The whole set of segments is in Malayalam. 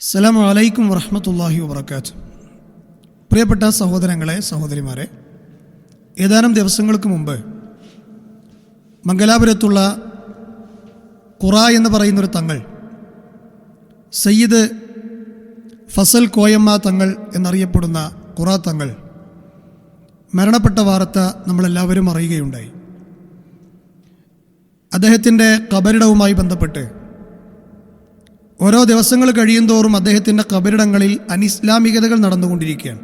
അസ്സലാമു അലൈക്കും വറഹമത്തല്ലാഹി വാത്തു പ്രിയപ്പെട്ട സഹോദരങ്ങളെ സഹോദരിമാരെ ഏതാനും ദിവസങ്ങൾക്ക് മുമ്പ് മംഗലാപുരത്തുള്ള ഖുറ എന്ന് പറയുന്നൊരു തങ്ങൾ സയ്യിദ് ഫസൽ കോയമ്മ തങ്ങൾ എന്നറിയപ്പെടുന്ന ഖുറ തങ്ങൾ മരണപ്പെട്ട വാർത്ത നമ്മളെല്ലാവരും അറിയുകയുണ്ടായി. അദ്ദേഹത്തിന്റെ കബരിടവുമായി ബന്ധപ്പെട്ട് ഓരോ ദിവസങ്ങൾ കഴിയുന്തോറും അദ്ദേഹത്തിന്റെ കബരിടങ്ങളിൽ അനിസ്ലാമികതകൾ നടന്നുകൊണ്ടിരിക്കുകയാണ്.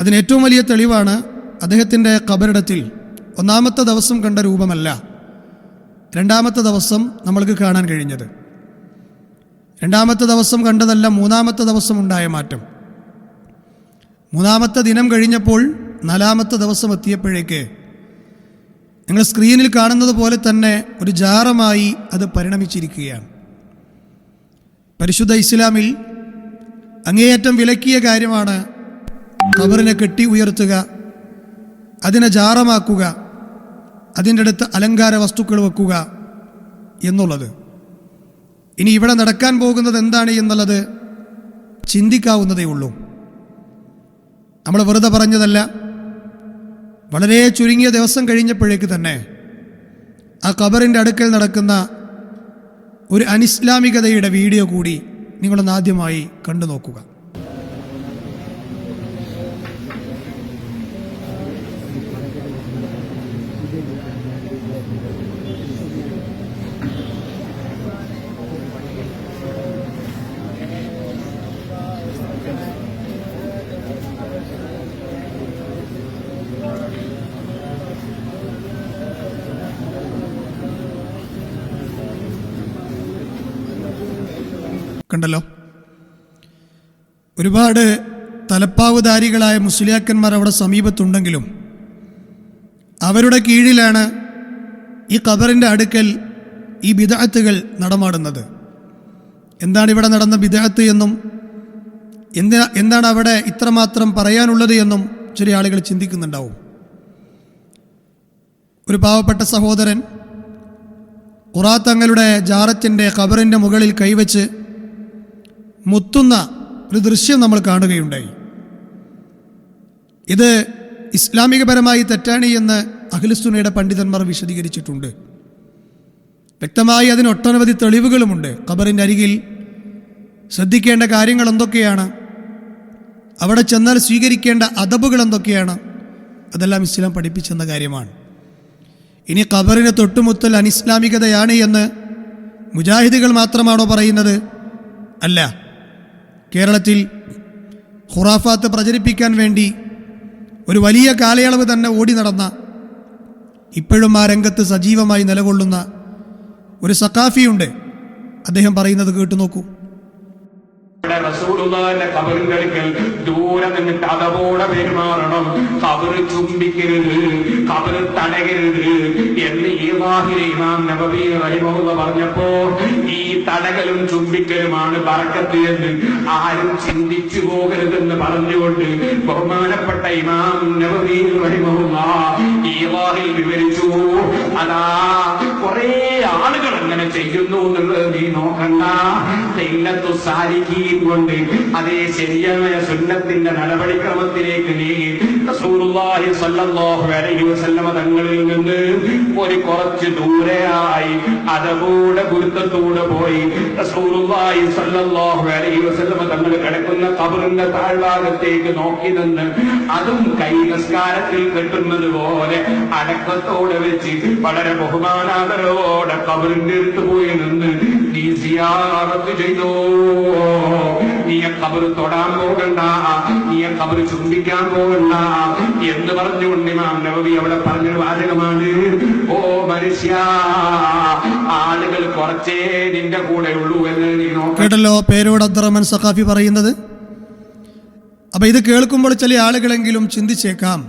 അതിന് ഏറ്റവും വലിയ തെളിവാണ് അദ്ദേഹത്തിന്റെ കബരിടത്തിൽ ഒന്നാമത്തെ ദിവസം കണ്ട രൂപമല്ല രണ്ടാമത്തെ ദിവസം നമ്മൾക്ക് കാണാൻ കഴിഞ്ഞത്. രണ്ടാമത്തെ ദിവസം കണ്ടതല്ല മൂന്നാമത്തെ ദിവസം ഉണ്ടായ മാറ്റം. മൂന്നാമത്തെ ദിനം കഴിഞ്ഞപ്പോൾ നാലാമത്തെ ദിവസം എത്തിയപ്പോഴേക്ക് നിങ്ങൾ സ്ക്രീനിൽ കാണുന്നത് പോലെ തന്നെ ഒരു ജാറമായി അത് പരിണമിച്ചിരിക്കുകയാണ്. പരിശുദ്ധ ഇസ്ലാമിൽ അങ്ങേയറ്റം വിലക്കിയ കാര്യമാണ് കബറിനെ കെട്ടി ഉയർത്തുക അതിനെ ജാറമാക്കുക അതിന്റെ അടുത്ത് അലങ്കാര വസ്തുക്കൾ വെക്കുക എന്നുള്ളത്. ഇനി ഇവിടെ നടക്കാൻ പോകുന്നത് എന്താണ് എന്നുള്ളത് ചിന്തിക്കാവുന്നതേ ഉള്ളൂ. നമ്മൾ വെറുതെ പറഞ്ഞതല്ല വളരെ ചുരുങ്ങിയ ദിവസം കഴിഞ്ഞപ്പോഴേക്ക് തന്നെ ആ കബറിന്റെ അടുക്കൽ നടക്കുന്ന ഒരു അനിസ്ലാമികതയുടെ വീഡിയോ കൂടി നിങ്ങളൊന്ന് ആദ്യമായി കണ്ടു നോക്കുക കണ്ടല്ലോ. ഒരുപാട് തലപ്പാവുധാരികളായ മുസ്ലിയാക്കന്മാർ അവിടെ സമീപത്തുണ്ടെങ്കിലും അവരുടെ കീഴിലാണ് ഈ ഖബറിന്റെ അടുക്കൽ ഈ ബിദാത്തുകൾ നടമാടുന്നത്. എന്താണ് ഇവിടെ നടന്ന ബിദാത്ത് എന്നും എന്താ എന്താണ് അവിടെ ഇത്രമാത്രം പറയാനുള്ളത് എന്നും ചില ആളുകൾ ചിന്തിക്കുന്നുണ്ടാവും. ഒരു പാവപ്പെട്ട സഹോദരൻ ഖുറാ തങ്ങളുടെ ജാറത്തിന്റെ ഖബറിന്റെ മുകളിൽ കൈവച്ച് മുത്തുന്ന ഒരു ദൃശ്യം നമ്മൾ കാണുകയുണ്ടായി. ഇത് ഇസ്ലാമികപരമായി തെറ്റാണ് എന്ന് അഖിലുസുനയുടെ പണ്ഡിതന്മാർ വിശദീകരിച്ചിട്ടുണ്ട്. വ്യക്തമായി അതിന് ഒട്ടനവധി തെളിവുകളുമുണ്ട്. ഖബറിന്റെ അരികിൽ ശ്രദ്ധിക്കേണ്ട കാര്യങ്ങൾ എന്തൊക്കെയാണ്? അവിടെ ചെന്നാൽ സ്വീകരിക്കേണ്ട അതബുകൾ എന്തൊക്കെയാണ്? അതെല്ലാം ഇസ്ലാം പഠിപ്പിച്ചെന്ന കാര്യമാണ്. ഇനി ഖബറിന് തൊട്ടുമുത്തൽ അനിസ്ലാമികതയാണ് എന്ന് മുജാഹിദുകൾ മാത്രമാണോ പറയുന്നത്? അല്ല. കേരളത്തിൽ ഖുറാഫാത്ത് പ്രചരിപ്പിക്കാൻ വേണ്ടി ഒരു വലിയ കാലയളവ് തന്നെ ഓടി നടന്ന ഇപ്പോഴും ആ രംഗത്ത് സജീവമായി നിലകൊള്ളുന്ന ഒരു സക്കാഫിയുണ്ട് അദ്ദേഹം പറയുന്നത് കേട്ടു നോക്കൂ. ഇവിടെ റസൂലുള്ളാഹിന്റെ കബറുകളിൽ ദൂരെ നിന്നിട്ട് അതവോടെ പെരുമാറണം. കബറ് ചുംബിക്കരുത് കബറ് തടകരുത് എന്ന് ഈ വാഹിലെ ഇമാം നബവി റഹിമഹുള്ള പറഞ്ഞപ്പോ ഈ തടകലും ചുംബിക്കലുമാണ് പറക്കത്ത് എന്ന് ആരും ചിന്തിച്ചു പോകരുതെന്ന് പറഞ്ഞുകൊണ്ട് ബഹുമാനപ്പെട്ട ഇമാം നബവി റഹിമഹുള്ള ഈവാഹിൽ വാഹിൽ വിവരിച്ചു. അതാ കുറേ ആളുകൾ അങ്ങനെ ചെയ്യുന്നു എന്നുള്ളത് നീ നോക്കണ്ട. തെല്ലത്തു സാരിക്കീം കൊണ്ട് അതേ ശരിയായ സുന്നത്തിന്റെ നടപടിക്രമത്തിലേക്ക് നീ റസൂലുള്ളാഹി സ്വല്ലല്ലാഹു അലൈഹി വസല്ലമ തങ്ങളിൽ നിന്ന് ഒരു കുറച്ച് ദൂരെയായി അതകൂടെ ഗുരുത്തത്തൂടെ പോയി റസൂലുള്ളാഹി സ്വല്ലല്ലാഹു അലൈഹി വസല്ലമ തങ്ങൾ കിടക്കുന്ന കബറിന്റെ താഴ്ഭാഗത്തേക്ക് നോക്കി നിന്ന് അതും കൈ നിസ്കാരത്തിൽ കെട്ടുന്നത് പോലെ അടക്കത്തോടെ വെച്ച് വളരെ ബഹുമാനാദരവോടെ കബറിന്റെ അടുത്ത് പോയി നിന്ന് നീ സിയാറത്ത് ചെയ്തോ? നീ ഖബർ തൊടാൻ പോകണ്ട നീ ഖബർ ചുംബിക്കാൻ പോകണ്ട എന്ന് പറഞ്ഞുകൊണ്ട് ഇമാം നബവി അവിടെ പറഞ്ഞൊരു വാചകമാണ്. ഓ മനുഷ്യ ആളുകൾ കുറച്ചേ നിന്റെ കൂടെ ഉള്ളൂ എന്ന് നീ കേട്ടല്ലോ പേരോട് അബ്ദുറഹ്മാൻ സഖാഫി പറയുന്നത്? അപ്പം ഇത് കേൾക്കുമ്പോൾ ചില ആളുകളെങ്കിലും ചിന്തിച്ചേക്കാം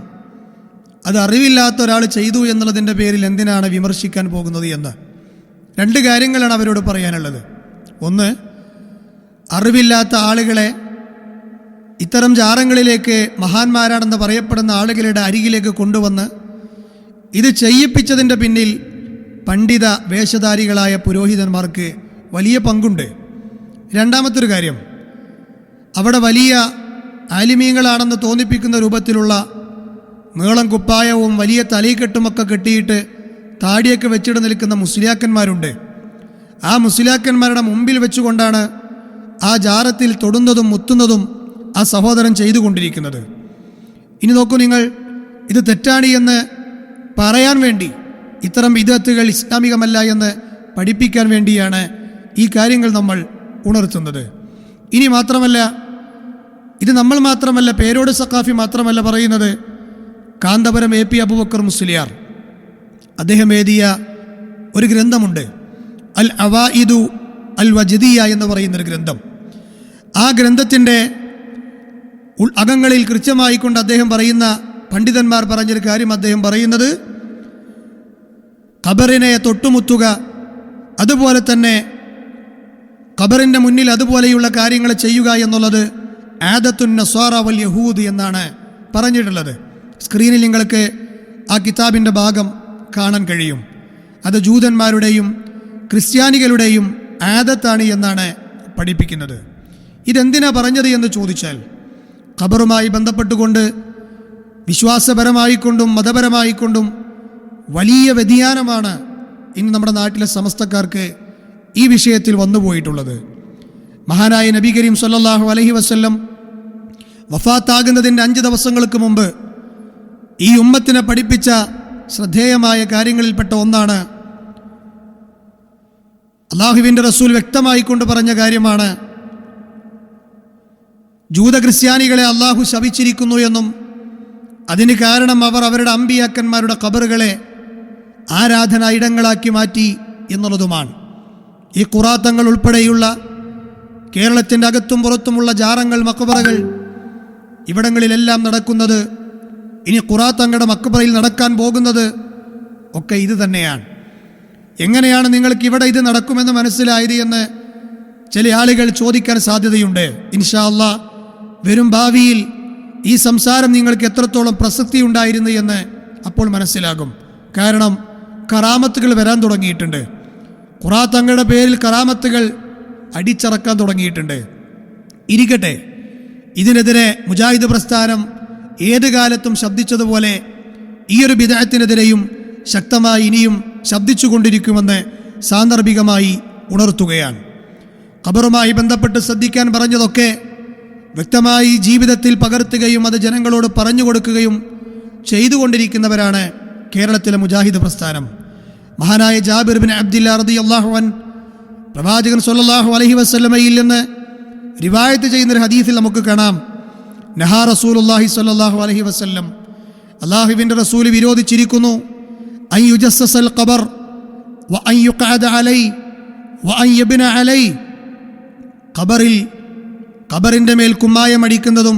അത് അറിവില്ലാത്ത ഒരാൾ ചെയ്തു എന്നുള്ളതിന്റെ പേരിൽ എന്തിനാണ് വിമർശിക്കാൻ പോകുന്നത് എന്ന്? രണ്ട് കാര്യങ്ങളാണ് അവരോട് പറയാനുള്ളത്. ഒന്ന് അറിവില്ലാത്ത ആളുകളെ ഇത്തരം ജാറങ്ങളിലേക്ക് മഹാന്മാരാണെന്ന് പറയപ്പെടുന്ന ആളുകളുടെ അരികിലേക്ക് കൊണ്ടുവന്ന് ഇത് ചെയ്യിപ്പിച്ചതിന്റെ പിന്നിൽ പണ്ഡിത വേഷധാരികളായ പുരോഹിതന്മാർക്ക് വലിയ പങ്കുണ്ട്. രണ്ടാമത്തൊരു കാര്യം അവിടെ വലിയ ആലിമീങ്ങളാണെന്ന് തോന്നിപ്പിക്കുന്ന രൂപത്തിലുള്ള നീളം കുപ്പായവും വലിയ തലയിക്കെട്ടുമൊക്കെ കെട്ടിയിട്ട് താടിയൊക്കെ വെച്ചിട്ട് നിൽക്കുന്ന മുസ്ലിയാക്കന്മാരുണ്ട്. ആ മുസ്ലിയാക്കന്മാരുടെ മുമ്പിൽ വെച്ചുകൊണ്ടാണ് ആ ജാറത്തിൽ തൊടുന്നതും മുത്തുന്നതും ആ സഹോദരൻ ചെയ്തുകൊണ്ടിരിക്കുന്നത്. ഇനി നോക്കൂ നിങ്ങൾ ഇത് തെറ്റാണ് എന്ന് പറയാൻ വേണ്ടി ഇത്തരം വിദഗ്ധകൾ ഇസ്ലാമികമല്ല എന്ന് പഠിപ്പിക്കാൻ വേണ്ടിയാണ് ഈ കാര്യങ്ങൾ നമ്മൾ ഉണർത്തുന്നത്. ഇനി മാത്രമല്ല ഇത് നമ്മൾ മാത്രമല്ല പേരോട് സക്കാഫി മാത്രമല്ല പറയുന്നത് കാന്തപുരം എ പി അബുബക്കർ മുസ്ലിയാർ. അദ്ദേഹം എഴുതിയ ഒരു ഗ്രന്ഥമുണ്ട് അൽ അവായിദു അൽ വജദിയ എന്ന് പറയുന്നൊരു ഗ്രന്ഥം. ആ ഗ്രന്ഥത്തിന്റെ ഉൾ അകങ്ങളിൽ കൃത്യമായിക്കൊണ്ട് അദ്ദേഹം പറയുന്ന പണ്ഡിതന്മാർ പറഞ്ഞൊരു കാര്യം അദ്ദേഹം പറയുന്നത് ഖബറിനെ തൊട്ടുമുത്തുക അതുപോലെ തന്നെ ഖബറിന്റെ മുന്നിൽ അതുപോലെയുള്ള കാര്യങ്ങൾ ചെയ്യുക എന്നുള്ളത് ആദത്തുൻ നസ്വാറ വൽ യഹൂദ് എന്നാണ് പറഞ്ഞിട്ടുള്ളത്. സ്ക്രീനിൽ നിങ്ങൾക്ക് ആ കിതാബിന്റെ ഭാഗം കാണാൻ കഴിയും. അത് ജൂതന്മാരുടെയും ക്രിസ്ത്യാനികളുടെയും ആദത്താണ് എന്നാണ് പഠിപ്പിക്കുന്നത്. ഇതെന്തിനാ പറഞ്ഞത് എന്ന് ചോദിച്ചാൽ ഖബറുമായി ബന്ധപ്പെട്ടുകൊണ്ട് വിശ്വാസപരമായിക്കൊണ്ടും മതപരമായിക്കൊണ്ടും വലിയ വ്യതിയാനമാണ് ഇന്ന് നമ്മുടെ നാട്ടിലെ സമസ്തക്കാർക്ക് ഈ വിഷയത്തിൽ വന്നുപോയിട്ടുള്ളത് മഹാനായ നബി കരീം സല്ലാഹു അലഹി വസ്ല്ലം വഫാത്താകുന്നതിന്റെ അഞ്ച് ദിവസങ്ങൾക്ക് മുമ്പ് ഈ ഉമ്മത്തിനെ പഠിപ്പിച്ച ശ്രദ്ധേയമായ കാര്യങ്ങളിൽപ്പെട്ട ഒന്നാണ് അള്ളാഹുവിന്റെ റസൂൽ വ്യക്തമായി കൊണ്ട് പറഞ്ഞ കാര്യമാണ്. ജൂത ക്രിസ്ത്യാനികളെ അള്ളാഹു ശപിച്ചിരിക്കുന്നു എന്നും അതിന് കാരണം അവർ അവരുടെ അമ്പിയാക്കന്മാരുടെ കബറുകളെ ആരാധന ഇടങ്ങളാക്കി മാറ്റി എന്നുള്ളതുമാണ്. ഈ കുറാത്തങ്ങൾ ഉൾപ്പെടെയുള്ള കേരളത്തിന്റെ അകത്തും പുറത്തുമുള്ള ജാറങ്ങൾ മക്കബറകൾ ഇവിടങ്ങളിലെല്ലാം നടക്കുന്നത് ഇനി ഖുറാത്തങ്ങളുടെ മക്കബറയിൽ നടക്കാൻ പോകുന്നത് ഒക്കെ ഇത് തന്നെയാണ്. എങ്ങനെയാണ് നിങ്ങൾക്ക് ഇവിടെ ഇത് നടക്കുമെന്ന് മനസ്സിലായത് എന്ന് ചില ആളുകൾ ചോദിക്കാൻ സാധ്യതയുണ്ട്. ഇൻഷാല്ല വരും ഭാവിയിൽ ഈ സംസാരം നിങ്ങൾക്ക് എത്രത്തോളം പ്രസക്തി ഉണ്ടായിരുന്നു എന്ന് അപ്പോൾ മനസ്സിലാകും. കാരണം കറാമത്തുകൾ വരാൻ തുടങ്ങിയിട്ടുണ്ട്. ഖുറാത്തങ്ങളുടെ പേരിൽ കറാമത്തുകൾ അടിച്ചറക്കാൻ തുടങ്ങിയിട്ടുണ്ട്. ഇരിക്കട്ടെ ഇതിനെതിരെ മുജാഹിദ് പ്രസ്ഥാനം ഏത് കാലത്തും ശബ്ദിച്ചതുപോലെ ഈ ഒരു വിദഗ്ധത്തിനെതിരെയും ശക്തമായി ഇനിയും ശബ്ദിച്ചുകൊണ്ടിരിക്കുമെന്ന് സാന്ദർഭികമായി ഉണർത്തുകയാണ്. ഖബറുമായി ബന്ധപ്പെട്ട് ശ്രദ്ധിക്കാൻ പറഞ്ഞതൊക്കെ വ്യക്തമായി ജീവിതത്തിൽ പകർത്തുകയും അത് ജനങ്ങളോട് പറഞ്ഞു കൊടുക്കുകയും ചെയ്തുകൊണ്ടിരിക്കുന്നവരാണ് കേരളത്തിലെ മുജാഹിദ് പ്രസ്ഥാനം. മഹാനായ ജാബിർ ബിൻ അബ്ദില്ല റതി അള്ളാഹുവൻ പ്രവാചകൻ സൊല്ലാഹു അലഹി വസ്ലമയിൽ നിന്ന് റിവായത്ത് ചെയ്യുന്നൊരു ഹദീസിൽ നമുക്ക് കാണാം. നഹാ റസൂൽ അള്ളാഹി സ്വല്ലല്ലാഹു അലഹി വസ്ല്ലം. അള്ളാഹുവിന്റെ റസൂൽ വിരോധിച്ചിരിക്കുന്നു. അൻ يجسس ഖബർ വ يقعد عليه അലൈ വ عليه. ഖബറിൽ ഖബറിന്റെ മേൽ കുമ്മായം അടിക്കുന്നതും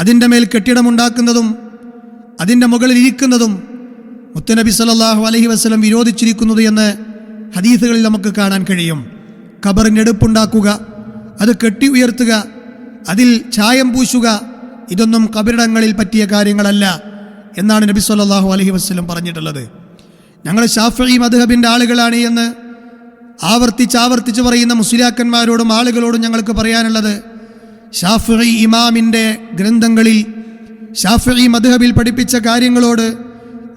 അതിന്റെ മേൽ കെട്ടിടമുണ്ടാക്കുന്നതും അതിന്റെ മുകളിൽ ഇരിക്കുന്നതും മുത്തനബി സല്ലല്ലാഹു അലൈഹി വസല്ലം വിരോധിച്ചിരിക്കുന്നത് എന്ന് ഹദീസുകളിൽ നമുക്ക് കാണാൻ കഴിയും. ഖബറിന് എടുപ്പുണ്ടാക്കുക അത് കെട്ടി ഉയർത്തുക അതിൽ ചായം പൂശുക ഇതൊന്നും കബറിടങ്ങളിൽ പറ്റിയ കാര്യങ്ങളല്ല. എന്നാണ് നബി സല്ലാഹു അലഹി വസ്ലം പറഞ്ഞിട്ടുള്ളത്. ഞങ്ങൾ ഷാഫി മദ്ഹബിന്റെ ആളുകളാണ് എന്ന് ആവർത്തിച്ച് ആവർത്തിച്ച് പറയുന്ന മുസ്ലിയാക്കന്മാരോടും ആളുകളോടും ഞങ്ങൾക്ക് പറയാനുള്ളത്. ഷാഫി ഇമാമിന്റെ ഗ്രന്ഥങ്ങളിൽ ഷാഫി മദ്ഹബിൽ പഠിപ്പിച്ച കാര്യങ്ങളോട്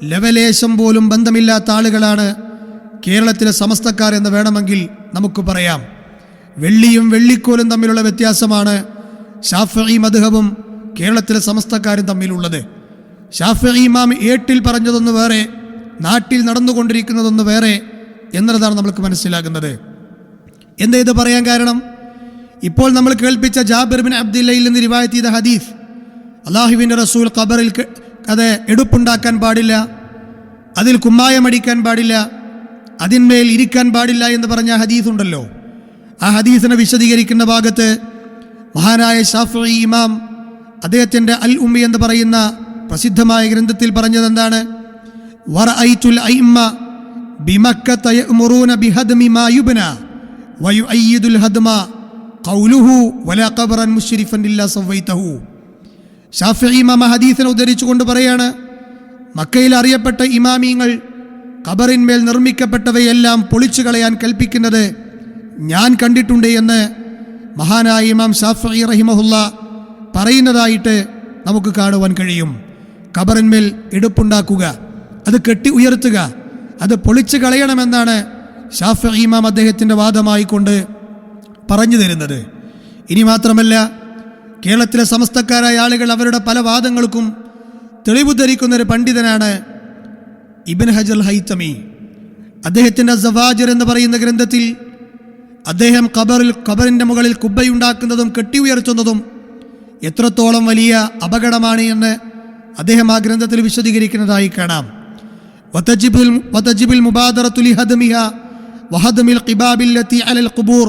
ലവലേശം പോലും ബന്ധമില്ലാത്ത ആളുകളാണ് കേരളത്തിലെ സമസ്തക്കാർ എന്ന് വേണമെങ്കിൽ നമുക്ക് പറയാം. വെള്ളിയും വെള്ളിക്കോലും തമ്മിലുള്ള വ്യത്യാസമാണ് ഷാഫി മദ്ഹബും കേരളത്തിലെ സമസ്തക്കാരും തമ്മിലുള്ളത്. ഷാഫി ഇമാം ഏട്ടിൽ പറഞ്ഞതൊന്ന് വേറെ നാട്ടിൽ നടന്നുകൊണ്ടിരിക്കുന്നതൊന്ന് വേറെ എന്നുള്ളതാണ് നമ്മൾക്ക് മനസ്സിലാകുന്നത്. എന്താ ഇത് പറയാൻ കാരണം? ഇപ്പോൾ നമ്മൾ കേൾപ്പിച്ച ജാബിർ ബിൻ അബ്ദുല്ലയിൽ നിന്ന് റിവായത്ത് ചെയ്ത ഹദീഫ് അള്ളാഹുവിന്റെ റസൂൽ ഖബറിൽ അത് എടുപ്പുണ്ടാക്കാൻ പാടില്ല അതിൽ കുമ്മായമടിക്കാൻ പാടില്ല അതിന്മേൽ ഇരിക്കാൻ പാടില്ല എന്ന് പറഞ്ഞ ഹദീസ് ഉണ്ടല്ലോ. ആ ഹദീസിനെ വിശദീകരിക്കുന്ന ഭാഗത്ത് മഹാനായ ഷാഫി ഇമാം അദ്ദേഹത്തിന്റെ അൽ ഉമ്മി എന്ന് പറയുന്ന പ്രസിദ്ധമായ ഗ്രന്ഥത്തിൽ പറഞ്ഞത് എന്താണ്? ഉദ്ധരിച്ചുകൊണ്ട് പറയാണ് മക്കയിൽ അറിയപ്പെട്ട ഇമാമീങ്ങൾ ഖബറിന്മേൽ നിർമ്മിക്കപ്പെട്ടവയെല്ലാം പൊളിച്ചു കളയാൻ കൽപ്പിക്കുന്നത് ഞാൻ കണ്ടിട്ടുണ്ട് എന്ന് മഹാനായ ഇമാം ഷാഫി റഹിമഹുല്ല പറയുന്നതായിട്ട് നമുക്ക് കാണുവാൻ കഴിയും. ഖബറിന്മേൽ എടുപ്പുണ്ടാക്കുക അത് കെട്ടി ഉയർത്തുക അത് പൊളിച്ചു കളയണമെന്നാണ് ഷാഫ് ഇമാം അദ്ദേഹത്തിന്റെ വാദമായി കൊണ്ട് പറഞ്ഞു തരുന്നത്. ഇനി മാത്രമല്ല കേരളത്തിലെ സമസ്തക്കാരായ ആളുകൾ അവരുടെ പല വാദങ്ങൾക്കും തെളിവ് ധരിക്കുന്ന ഒരു പണ്ഡിതനാണ് ഇബിൻ ഹജൽ ഹൈത്തമി അദ്ദേഹത്തിന്റെ സവാജർ എന്ന് പറയുന്ന ഗ്രന്ഥത്തിൽ അദ്ദേഹം ഖബറിൽ ഖബറിന്റെ മുകളിൽ കുബ്ബയുണ്ടാക്കുന്നതും കെട്ടി ഉയർത്തുന്നതും എത്രത്തോളം വലിയ അപകടമാണ് എന്ന് അദ്ദേഹം ആ ഗ്രന്ഥത്തിൽ വിശദീകരിക്കുന്നതായി കാണാം വതജിബുൽ വതജിബുൽ മുബാദറത്തു ലിഹദമിഹ വഹദമിൽ ഖിബാബില്ലത്തി അലൽ ഖുബൂർ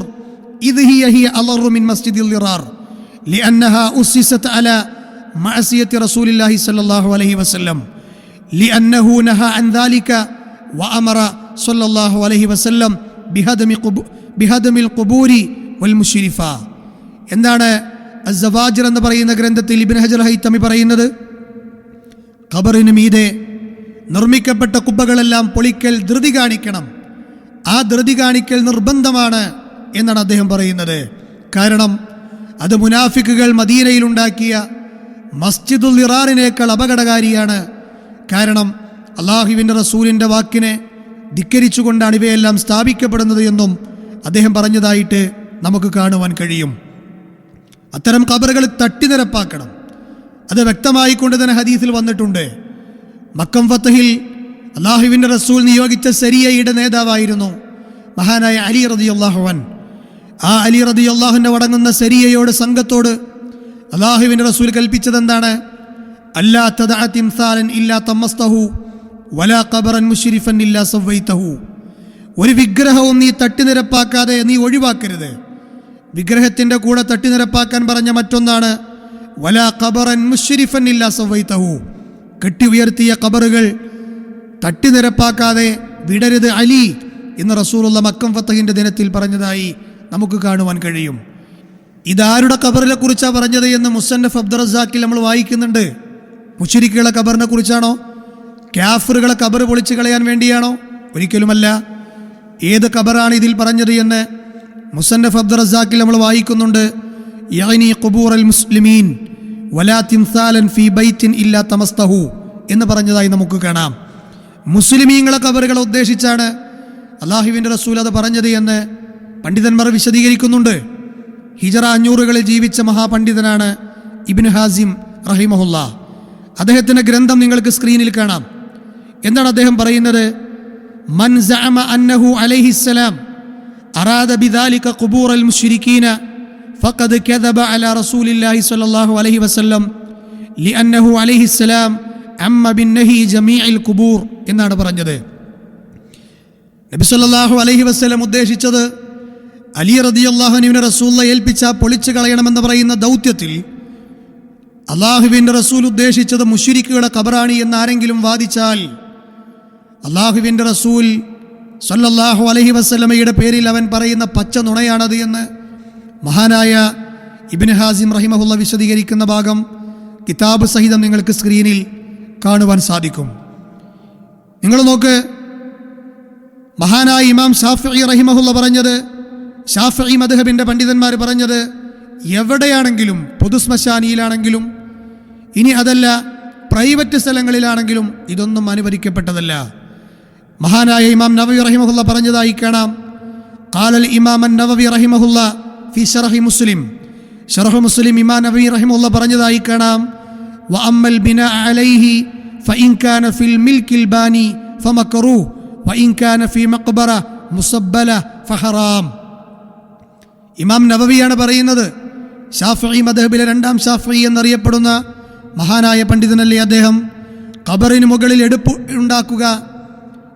ഇദ് ഹിയ ഹിയ അളറു മിൻ മസ്ജിദിൽ ളിറാർ لأنها أسست على معصية رسول الله صلى الله عليه وسلم لأنه نهى عن ذلك وأمر صلى الله عليه وسلم بهدم قبو بهدم القبور والمشرفة എന്താണ് അസവാജിർ എന്ന് പറയുന്ന ഗ്രന്ഥത്തിൽ ഇബിൻ ഹജർ ഹൈത്തമി പറയുന്നത് ഖബറിന് മീതെ നിർമ്മിക്കപ്പെട്ട കുബ്ബകളെല്ലാം പൊളിക്കൽ ധൃതി കാണിക്കണം. ആ ധൃതി കാണിക്കൽ നിർബന്ധമാണ് എന്നാണ് അദ്ദേഹം പറയുന്നത്. കാരണം അത് മുനാഫിക്കുകൾ മദീനയിലുണ്ടാക്കിയ മസ്ജിദുൽ ഇറാറിനേക്കാൾ അപകടകാരിയാണ്. കാരണം അള്ളാഹുവിന്റെ റസൂലിന്റെ വാക്കിനെ ധിക്കരിച്ചുകൊണ്ടാണ് ഇവയെല്ലാം സ്ഥാപിക്കപ്പെടുന്നത് എന്നും അദ്ദേഹം പറഞ്ഞതായിട്ട് നമുക്ക് കാണുവാൻ കഴിയും. അത്തരം കബറുകൾ തട്ടിനിരപ്പാക്കണം. അത് വ്യക്തമായിക്കൊണ്ട് തന്നെ ഹദീസിൽ വന്നിട്ടുണ്ട്. മക്കം ഫത്തഹിൽ അള്ളാഹുവിന്റെ റസൂൽ നിയോഗിച്ച സരിയയുടെ നേതാവായിരുന്നു മഹാനായ അലി റതി അള്ളാഹുവൻ ആ അലി റതി അള്ളാഹുവിന്റെ അടങ്ങുന്ന സെരിയയോട് സംഘത്തോട് അള്ളാഹുവിന്റെ റസൂൽ കൽപ്പിച്ചത് എന്താണ്? അല്ലാ ഇല്ലാ തമ്മസ്തഹു വലാ കബറൻ മുഷരിഫൻ ഇല്ലാ സവ്വൈതഹു. ഒരു വിഗ്രഹവും നീ തട്ടിനിരപ്പാക്കാതെ നീ ഒഴിവാക്കരുത്. വിഗ്രഹത്തിന്റെ കൂടെ തട്ടിനിരപ്പാക്കാൻ പറഞ്ഞ മറ്റൊന്നാണ് വലാ ഖബറൻ മുഷരിഫൻ ഇല്ലാ സവ്വൈതഹു കെട്ടി ഉയർത്തിയ ഖബറുകൾ തട്ടിനിരപ്പാക്കാതെ വിടരുത് അലി എന്ന് റസൂലുള്ള മക്കം ഫത്തഹിന്റെ ദിനത്തിൽ പറഞ്ഞതായി നമുക്ക് കാണുവാൻ കഴിയും. ഇതാരുടെ ഖബറിനെ കുറിച്ചാണ് പറഞ്ഞത്? എന്ന് മുസന്നഫ് അബ്ദുൾ റസാക്കിൽ നമ്മൾ വായിക്കുന്നുണ്ട്. മുഷരിക്കുകളെ ഖബറിനെ കുറിച്ചാണോ? ക്യാഫറുകളെ ഖബർ പൊളിച്ചു കളയാൻ വേണ്ടിയാണോ? ഒരിക്കലുമല്ല. ഏത് ഖബറാണ് ഇതിൽ പറഞ്ഞത് എന്ന് മുസന്നഫ് അബ്ദുൾ റസാക്കിൽ നമ്മൾ വായിക്കുന്നുണ്ട്. ഖുബൂർ അൽ മുസ്ലിമീൻ വലാ തിൻസാലൻ ഫി ബൈത്തിൻ ഇല്ലാ തമസ്തഹു എന്ന് പറഞ്ഞതായി നമുക്ക് കാണാം. മുസ്ലിമീങ്ങളെ കബറുകളെ ഉദ്ദേശിച്ചാണ് അള്ളാഹുവിന്റെ റസൂൽ അത് പറഞ്ഞത് എന്ന് പണ്ഡിതന്മാർ വിശദീകരിക്കുന്നുണ്ട്. ഹിജറ അഞ്ഞൂറുകളിൽ ജീവിച്ച മഹാപണ്ഡിതനാണ് ഇബിൻ ഹാസിം റഹിമഹുല്ല. അദ്ദേഹത്തിന്റെ ഗ്രന്ഥം നിങ്ങൾക്ക് സ്ക്രീനിൽ കാണാം. എന്താണ് അദ്ദേഹം പറയുന്നത്? മൻ അന്നഹു അലൈഹിസ്സലാം അറാദ ബിദാലിക ഖുബൂർ അൽ മുശ്രിക്കീന ഫഖദ് കദബ അല الله സ്വല്ലല്ലാഹു അലൈഹി വസല്ലം ലിഅന്നഹു അലൈഹിസ്സലാം അമ്മ ബിന്നഹി ജമീഇൽ ഖുബൂർ എന്നാണ് പറഞ്ഞത്. നബി സല്ലാഹു അലൈഹി വസല്ലം ഉദ്ദേശിച്ചത് അലി റതി അള്ളാഹുനുവിനെ റസൂലിനെ ഏൽപ്പിച്ച പൊളിച്ചു കളയണമെന്ന് പറയുന്ന ദൗത്യത്തിൽ അള്ളാഹുവിന്റെ റസൂൽ ഉദ്ദേശിച്ചത് മുഷിരിക്കുകളുടെ കബറാണി എന്ന് ആരെങ്കിലും വാദിച്ചാൽ അള്ളാഹുവിന്റെ റസൂൽ സല്ലല്ലാഹു അലൈഹി വസ്ലമയുടെ പേരിൽ അവൻ പറയുന്ന പച്ച നുണയാണത് എന്ന് മഹാനായ ഇബിൻ ഹാസിം റഹിമഹുള്ള വിശദീകരിക്കുന്ന ഭാഗം കിതാബ് സഹിതം നിങ്ങൾക്ക് സ്ക്രീനിൽ കാണുവാൻ സാധിക്കും. നിങ്ങൾ നോക്ക് മഹാനായ ഇമാം ഷാഫി റഹിമഹുള്ള പറഞ്ഞത് ഷാഫി മദ്ഹബിന്റെ പണ്ഡിതന്മാർ പറഞ്ഞത് എവിടെയാണെങ്കിലും പൊതുശ്മശാനിയിലാണെങ്കിലും ഇനി അതല്ല പ്രൈവറ്റ് സ്ഥലങ്ങളിലാണെങ്കിലും ഇതൊന്നും അനുവദിക്കപ്പെട്ടതല്ല. മഹാനായ ഇമാം നവവി റഹിമഹുല്ല പറഞ്ഞതായി കാണാം കാലൽ ഇമാമൻ നവവി റഹിമഹുല്ല ഫി ഷറഹി മുസ്ലിം. ഷറഹ് മുസ്ലിം ഇമാ നബി റഹിമുള്ള പറഞ്ഞതായി കാണാം. വ അമ്മൽ ബിന അലൈഹി ഫഇൻകാന ഫിൽ മിൽക്കിൽ ബാനി ഫമക്കറൂ വഇൻകാന ഫി മക്ബറ മുസബ്ബല ഫഹറാം ഇമാം നബവിയാണ് പറയുന്നത് ഷാഫി മദഹബിലെ രണ്ടാം ഷാഫി എന്നറിയപ്പെടുന്ന മഹാനായ പണ്ഡിതനല്ലേ അദ്ദേഹം? ഖബറിന് മുകളിൽ എടുപ്പ് ഉണ്ടാക്കുക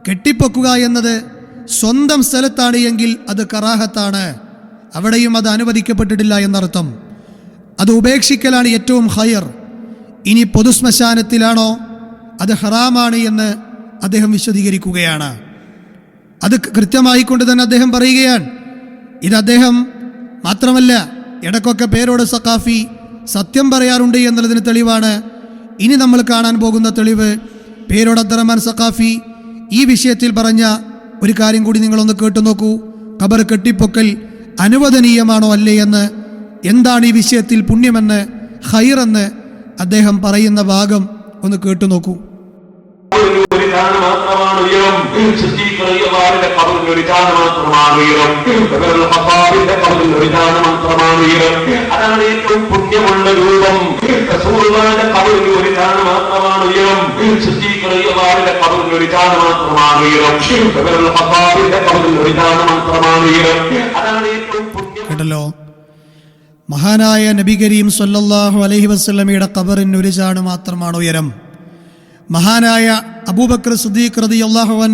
കെട്ടിപ്പൊക്കുക എന്നത് സ്വന്തം സ്ഥലത്താണ് എങ്കിൽ അത് കറാഹത്താണ്. അവിടെയും അത് അനുവദിക്കപ്പെട്ടിട്ടില്ല എന്നർത്ഥം. അത് ഉപേക്ഷിക്കലാണ് ഏറ്റവും ഹയർ ഇനി പൊതുശ്മശാനത്തിലാണോ? അത് ഹറാമാണ് എന്ന് അദ്ദേഹം വിശദീകരിക്കുകയാണ്. അത് കൃത്യമായിക്കൊണ്ട് തന്നെ അദ്ദേഹം പറയുകയാണ്. ഇത് അദ്ദേഹം മാത്രമല്ല ഇടക്കൊക്കെ പേരോട് സഖാഫി സത്യം പറയാറുണ്ട് എന്നുള്ളതിന് തെളിവാണ്. ഇനി നമ്മൾ കാണാൻ പോകുന്ന തെളിവ് പേരോട് അബ്ദുറഹ്മാൻ സക്കാഫി ഈ വിഷയത്തിൽ പറഞ്ഞ ഒരു കാര്യം കൂടി നിങ്ങളൊന്ന് കേട്ടു നോക്കൂ ഖബർ കെട്ടിപ്പൊക്കൽ അനുവദനീയമാണോ അല്ലേ എന്ന്? എന്താണ് ഈ വിഷയത്തിൽ പുണ്യമെന്ന് ഹൈറെന്ന് അദ്ദേഹം പറയുന്ന ഭാഗം ഒന്ന് കേട്ടു നോക്കൂ. അതാണ് ഏറ്റവും പുണ്യമുള്ള രൂപം. കേട്ടല്ലോ? മഹാനായ നബി കരീം സല്ലല്ലാഹു അലൈഹി വസല്ലമയുടെ കബറിന് ഒരു ചാണ് മാത്രമാണ് ഉയരം. മഹാനായ അബൂബക്കർ സുദ്ദീഖ് റതി അള്ളാഹുവൻ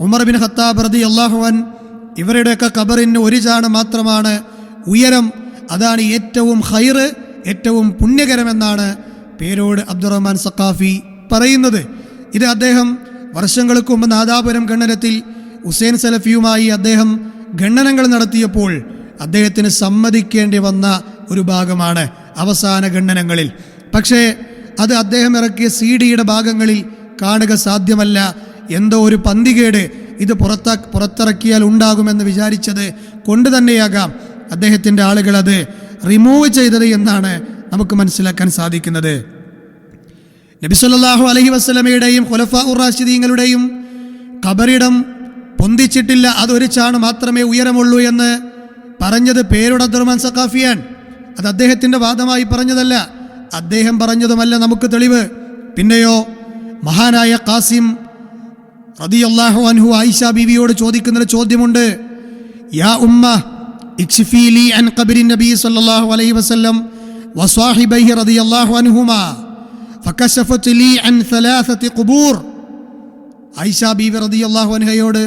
ഉമർ ബിൻ ഖത്താബ് റതി അള്ളാഹുവൻ ഇവരുടെയൊക്കെ ഖബറിന് ഒരു ചാണ് മാത്രമാണ് ഉയരം. അതാണ് ഏറ്റവും ഹൈറ് ഏറ്റവും പുണ്യകരമെന്നാണ് പേരോട് അബ്ദുറഹ്മാൻ സക്കാഫി പറയുന്നത്. ഇത് അദ്ദേഹം വർഷങ്ങൾക്ക് മുമ്പ് നാദാപുരം ഖണ്ഡനത്തിൽ ഹുസൈൻ സലഫിയുമായി അദ്ദേഹം ഖണ്ഡനങ്ങൾ നടത്തിയപ്പോൾ അദ്ദേഹത്തിന് സമ്മതിക്കേണ്ടി വന്ന ഒരു ഭാഗമാണ് അവസാന ഖണ്ഡനങ്ങളിൽ പക്ഷേ അത് അദ്ദേഹം ഇറക്കിയ സി ഡിയുടെ ഭാഗങ്ങളിൽ കാണുക സാധ്യമല്ല. എന്തോ ഒരു പന്തികേട് ഇത് പുറത്ത പുറത്തിറക്കിയാൽ ഉണ്ടാകുമെന്ന് വിചാരിച്ചത് കൊണ്ട് തന്നെയാകാം അദ്ദേഹത്തിന്റെ ആളുകൾ അത് റിമൂവ് ചെയ്തത് എന്നാണ് നമുക്ക് മനസ്സിലാക്കാൻ സാധിക്കുന്നത്. നബിസ്വല്ലാഹു അലഹി വസ്ലമയുടെയും ഖുലഫ ഉറാഷിദീങ്ങളുടെയും ഖബറിടം പൊന്തിച്ചിട്ടില്ല. അതൊരു ചാണ് മാത്രമേ ഉയരമുള്ളൂ എന്ന് പറഞ്ഞത് പേരുടെ ദുർമാൻ സഖാഫിയാൻ അത് അദ്ദേഹത്തിന്റെ വാദമായി പറഞ്ഞതല്ല. അദ്ദേഹം പറഞ്ഞതുമല്ല നമുക്ക് തെളിവ്. പിന്നെയോ മഹാനായ കാസിം റതിയല്ലാഹു അൻഹു ആയിഷ ബീവിയോട് ചോദിക്കുന്നൊരു ചോദ്യമുണ്ട്. യാ ഉമ്മ ഇക്ഷിഫി ലി അൻ കബിരി നബി സല്ലാഹു അലൈഹി വസ്ലം വസ്വാഹിബൈഹി റതിയല്ലാഹു അൻഹുമാ ഫക്കശഫത്ത് ലി അൻ സലാസത്തി കുബൂർ ആയിഷ ബീവി റതിയല്ലാഹു അൻഹയോട്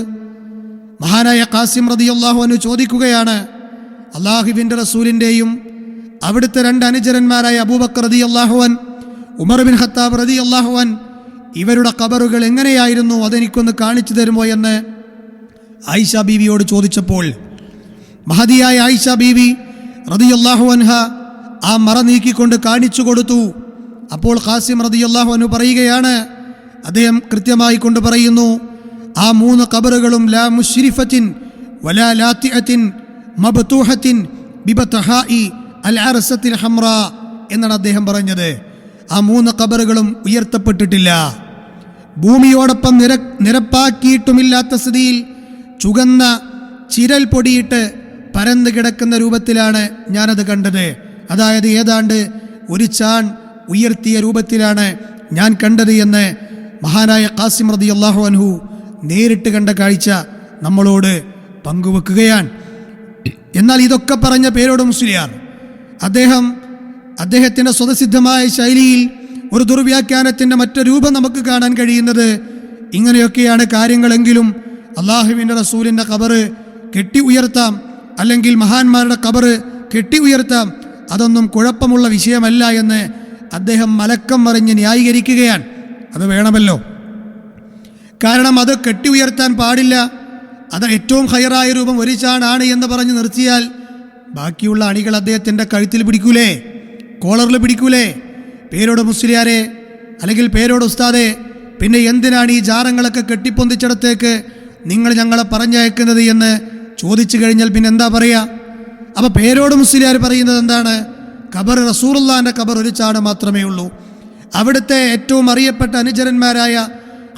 മഹാനായ കാസിം റതിയല്ലാഹു അൻഹു ചോദിക്കുകയാണ് അള്ളാഹുവിന്റെ റസൂലിന്റെയും അവിടുത്തെ രണ്ട് അനുചരന്മാരായ അബൂബക്കർ റതി അള്ളാഹുവൻ ഉമർ ബിൻ ഖത്താബ് റതി അള്ളാഹുവൻ ഇവരുടെ കബറുകൾ എങ്ങനെയായിരുന്നു അതെനിക്കൊന്ന് കാണിച്ചു തരുമോ എന്ന് ആയിഷ ബീവിയോട് ചോദിച്ചപ്പോൾ മഹതിയായ ആയിഷ ബീവി റതിയല്ലാഹു അൻഹ ആ മറ നീക്കിക്കൊണ്ട് കാണിച്ചു കൊടുത്തു. അപ്പോൾ ഖാസിം റതിയല്ലാഹു അൻഹു പറയുകയാണ് അദ്ദേഹം കൃത്യമായി കൊണ്ട് പറയുന്നു ആ മൂന്ന് കബറുകളും ലാ മുഷ്രിഫത്തിൻ വലാ ലാത്തിഅത്തിൻ മബ്തൂഹത്തിൻ ബിബതഹാഇ അൽ ഹംറ എന്നാണ് അദ്ദേഹം പറഞ്ഞത്. ആ മൂന്ന് കബറുകളും ഉയർത്തപ്പെട്ടിട്ടില്ല. ഭൂമിയോടൊപ്പം നിര നിരപ്പാക്കിയിട്ടുമില്ലാത്ത സ്ഥിതിയിൽ ചുകന്ന ചിരൽ പൊടിയിട്ട് പരന്നു കിടക്കുന്ന രൂപത്തിലാണ് ഞാനത് കണ്ടത്. അതായത് ഏതാണ്ട് ഒരു ചാൺ ഉയർത്തിയ രൂപത്തിലാണ് ഞാൻ കണ്ടത് എന്ന് മഹാനായ ഖാസിം റതി അള്ളാഹു അൻഹു നേരിട്ട് കണ്ട കാഴ്ച നമ്മളോട് പങ്കുവെക്കുകയാണ്. എന്നാൽ ഇതൊക്കെ പറഞ്ഞ പേരോട് മുസ്ലിയാർ. അദ്ദേഹം അദ്ദേഹത്തിന്റെ സ്വതസിദ്ധമായ ശൈലിയിൽ ഒരു ദുർവ്യാഖ്യാനത്തിന്റെ മറ്റൊരു രൂപം നമുക്ക് കാണാൻ കഴിയുന്നത് ഇങ്ങനെയൊക്കെയാണ് കാര്യങ്ങളെങ്കിലും അള്ളാഹുവിന്റെ റസൂലിന്റെ കബറ് കെട്ടി ഉയർത്താം അല്ലെങ്കിൽ മഹാന്മാരുടെ കബറ് കെട്ടി ഉയർത്താം അതൊന്നും കുഴപ്പമുള്ള വിഷയമല്ല എന്ന് അദ്ദേഹം മലക്കം മറിഞ്ഞ് ന്യായീകരിക്കുകയാണ്. അത് വേണമല്ലോ. കാരണം അത് കെട്ടി ഉയർത്താൻ പാടില്ല. അത് ഏറ്റവും ഹയറായ രൂപം ഒരു ചാണാണ് എന്ന് പറഞ്ഞ് നിർത്തിയാൽ ബാക്കിയുള്ള അണികൾ അദ്ദേഹത്തിന്റെ കഴുത്തിൽ പിടിക്കൂലേ? കോളറിൽ പിടിക്കൂലേ? പേരോട് മുസ്ലിയാരെ അല്ലെങ്കിൽ പേരോട് ഉസ്താദെ പിന്നെ എന്തിനാണ് ഈ ജാറങ്ങളൊക്കെ കെട്ടിപ്പൊന്തിച്ചിടത്തേക്ക് നിങ്ങൾ ഞങ്ങളെ പറഞ്ഞയക്കുന്നത് എന്ന് ചോദിച്ചു കഴിഞ്ഞാൽ പിന്നെ എന്താ പറയുക അപ്പോൾ പേരോട് മുസ്ലിയാർ പറയുന്നത് എന്താണ്? ഖബർ റസൂറുല്ലാന്റെ ഖബർ ഒരു ചാട് മാത്രമേ ഉള്ളൂ. അവിടുത്തെ ഏറ്റവും അറിയപ്പെട്ട അനുചരന്മാരായ